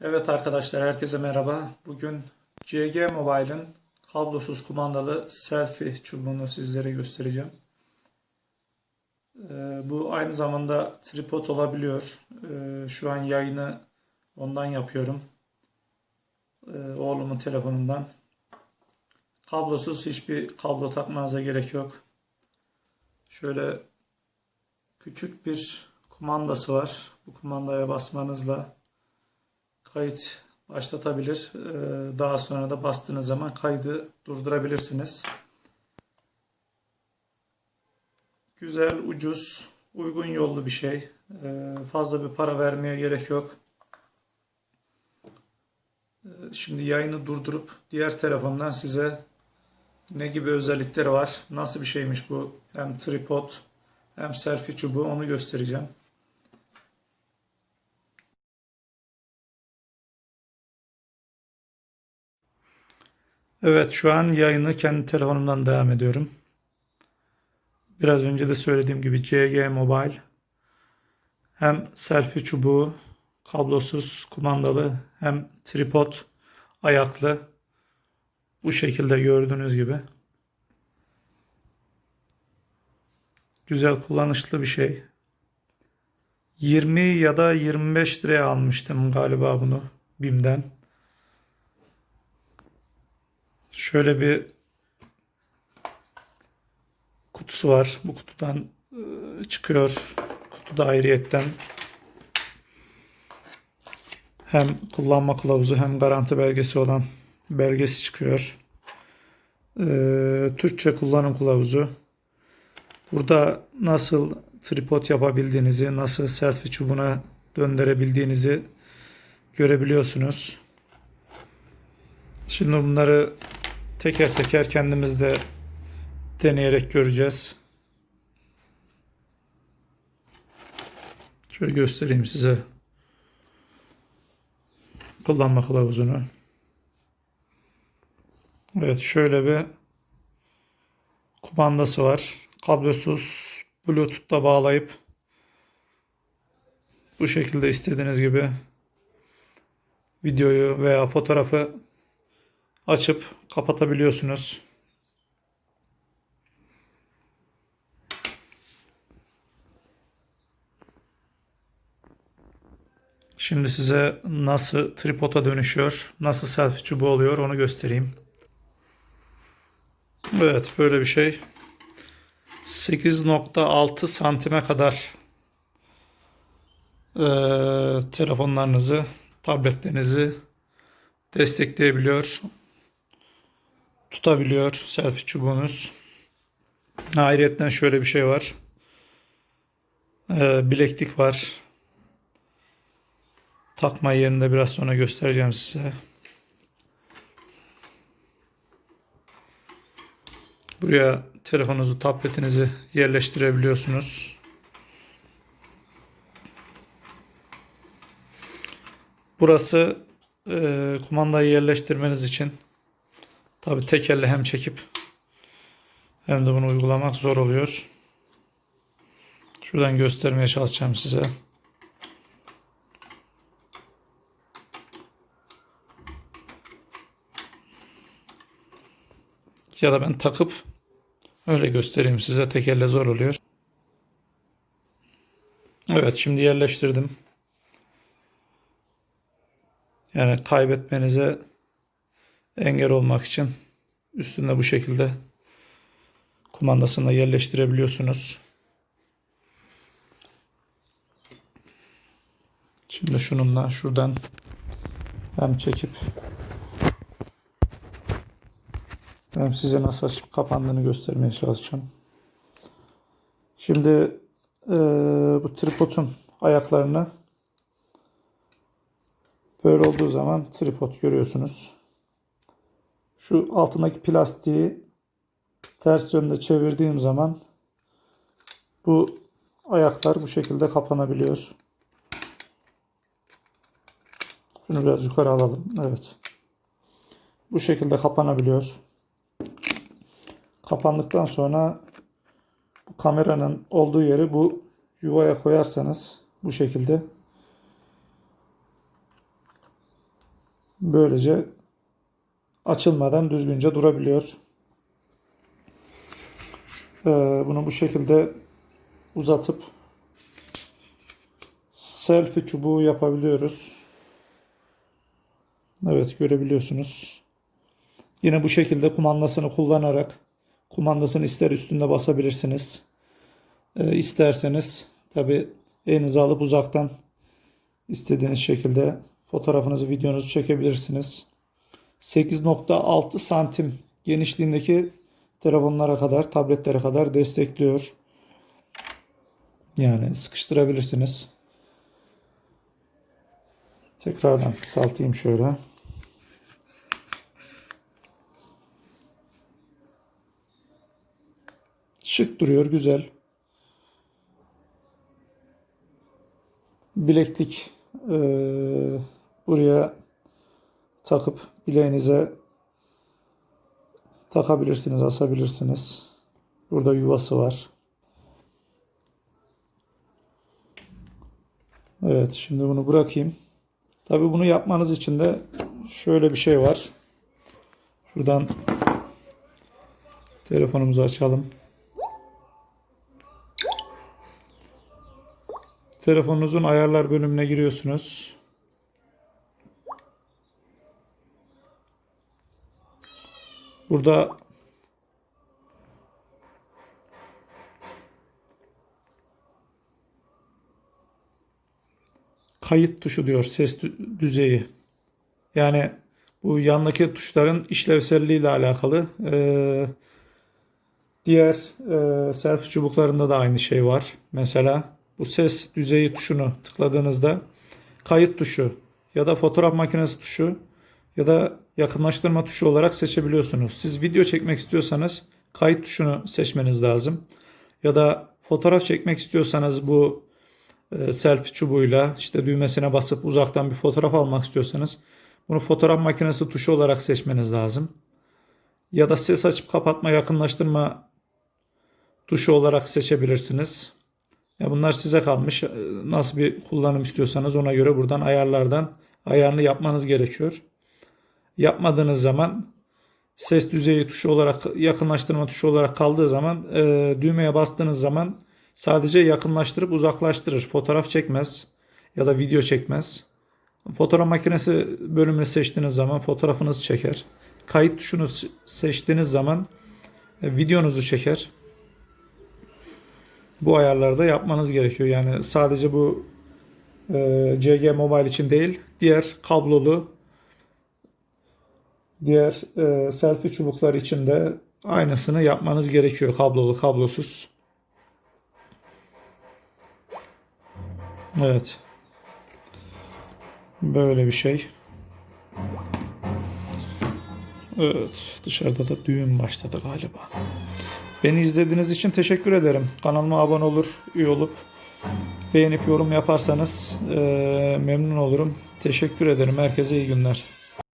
Evet arkadaşlar herkese merhaba. Bugün CG Mobile'ın kablosuz kumandalı selfie çubuğunu sizlere göstereceğim. Ee, bu aynı zamanda tripod olabiliyor. Ee, şu an yayını ondan yapıyorum. Ee, oğlumun telefonundan. Kablosuz hiçbir kablo takmanıza gerek yok. Şöyle küçük bir kumandası var. Bu kumandaya basmanızla kayıt başlatabilir. Ee, Daha sonra da bastığınız zaman kaydı durdurabilirsiniz. Güzel, ucuz, uygun yollu bir şey. Ee, Fazla bir para vermeye gerek yok. Ee, Şimdi yayını durdurup diğer telefondan size ne gibi özellikleri var, nasıl bir şeymiş bu hem tripod hem selfie çubuğu onu göstereceğim. Evet şu an yayını kendi telefonumdan devam ediyorum. Biraz önce de söylediğim gibi CG Mobile hem selfie çubuğu kablosuz kumandalı hem tripod ayaklı bu şekilde gördüğünüz gibi. Güzel kullanışlı bir şey. 20 ya da 25 liraya almıştım galiba bunu BİM'den. Şöyle bir kutusu var. Bu kutudan e, çıkıyor. Kutuda ayrıyetten hem kullanma kılavuzu hem garanti belgesi olan belgesi çıkıyor. Ee, Türkçe kullanım kılavuzu. Burada nasıl tripod yapabildiğinizi, nasıl selfie çubuğuna döndürebildiğinizi görebiliyorsunuz. Şimdi bunları teker teker kendimiz de deneyerek göreceğiz. Şöyle göstereyim size kullanma kılavuzunu. Evet şöyle bir kumandası var. Kablosuz Bluetooth'ta bağlayıp bu şekilde istediğiniz gibi videoyu veya fotoğrafı açıp kapatabiliyorsunuz. Şimdi size nasıl tripoda dönüşüyor, nasıl selfie çubuğu oluyor onu göstereyim. Evet böyle bir şey. 8.6 santime kadar eee, telefonlarınızı, tabletlerinizi destekleyebiliyor. Tutabiliyor selfie çubuğunuz. Ayrıca şöyle bir şey var. Eee, bileklik var. Takma yerini de biraz sonra göstereceğim size. Buraya telefonunuzu, tabletinizi yerleştirebiliyorsunuz. Burası e, kumandayı yerleştirmeniz için tabi tek elle hem çekip hem de bunu uygulamak zor oluyor. Şuradan göstermeye çalışacağım size. Ya da ben takıp öyle göstereyim size. Tek elle zor oluyor. Evet şimdi yerleştirdim. Yani kaybetmenize engel olmak için üstünde bu şekilde kumandasını da yerleştirebiliyorsunuz. Şimdi şununla şuradan hem çekip hem size nasıl açıp kapandığını göstermeye çalışacağım. Şimdi eee, bu tripodun ayaklarını böyle olduğu zaman tripod görüyorsunuz. Şu altındaki plastiği ters yönde çevirdiğim zaman bu ayaklar bu şekilde kapanabiliyor. Şunu biraz yukarı alalım. Evet. Bu şekilde kapanabiliyor. Kapandıktan sonra bu kameranın olduğu yeri bu yuvaya koyarsanız bu şekilde Böylece açılmadan düzgünce durabiliyor. Ee, bunu bu şekilde uzatıp selfie çubuğu yapabiliyoruz. Evet görebiliyorsunuz. Yine bu şekilde kumandasını kullanarak kumandasını ister üstünde basabilirsiniz. Ee, isterseniz tabi elinize alıp uzaktan istediğiniz şekilde fotoğrafınızı videonuzu çekebilirsiniz. 8.6 santim genişliğindeki telefonlara kadar tabletlere kadar destekliyor. Yani sıkıştırabilirsiniz. Tekrardan kısaltayım şöyle. Şık duruyor, güzel. Bileklik eee, buraya takıp bileğinize takabilirsiniz, asabilirsiniz. Burada yuvası var. Evet, şimdi bunu bırakayım. Tabii bunu yapmanız için de şöyle bir şey var. Şuradan telefonumuzu açalım. Telefonunuzun ayarlar bölümüne giriyorsunuz. Burada kayıt tuşu diyor ses dü- düzeyi. Yani bu yandaki tuşların işlevselliği ile alakalı. Ee, diğer e, selfie çubuklarında da aynı şey var. Mesela bu ses düzeyi tuşunu tıkladığınızda kayıt tuşu ya da fotoğraf makinesi tuşu ya da yakınlaştırma tuşu olarak seçebiliyorsunuz. Siz video çekmek istiyorsanız kayıt tuşunu seçmeniz lazım. Ya da fotoğraf çekmek istiyorsanız bu e, selfie çubuğuyla işte düğmesine basıp uzaktan bir fotoğraf almak istiyorsanız bunu fotoğraf makinesi tuşu olarak seçmeniz lazım. Ya da ses açıp kapatma yakınlaştırma tuşu olarak seçebilirsiniz. Ya bunlar size kalmış. E, Nasıl bir kullanım istiyorsanız ona göre buradan ayarlardan ayarını yapmanız gerekiyor. Yapmadığınız zaman ses düzeyi tuşu olarak yakınlaştırma tuşu olarak kaldığı zaman e, düğmeye bastığınız zaman sadece yakınlaştırıp uzaklaştırır. Fotoğraf çekmez ya da video çekmez. Fotoğraf makinesi bölümünü seçtiğiniz zaman fotoğrafınızı çeker. Kayıt tuşunu se- seçtiğiniz zaman e, videonuzu çeker. Bu ayarlarda yapmanız gerekiyor. Yani sadece bu e, CG Mobile için değil, diğer kablolu diğer e, selfie çubuklar için de aynısını yapmanız gerekiyor kablolu kablosuz. Evet. Böyle bir şey. Evet, dışarıda da düğün başladı galiba. Beni izlediğiniz için teşekkür ederim. Kanalıma abone olur, üye olup beğenip yorum yaparsanız eee, memnun olurum. Teşekkür ederim. Herkese iyi günler.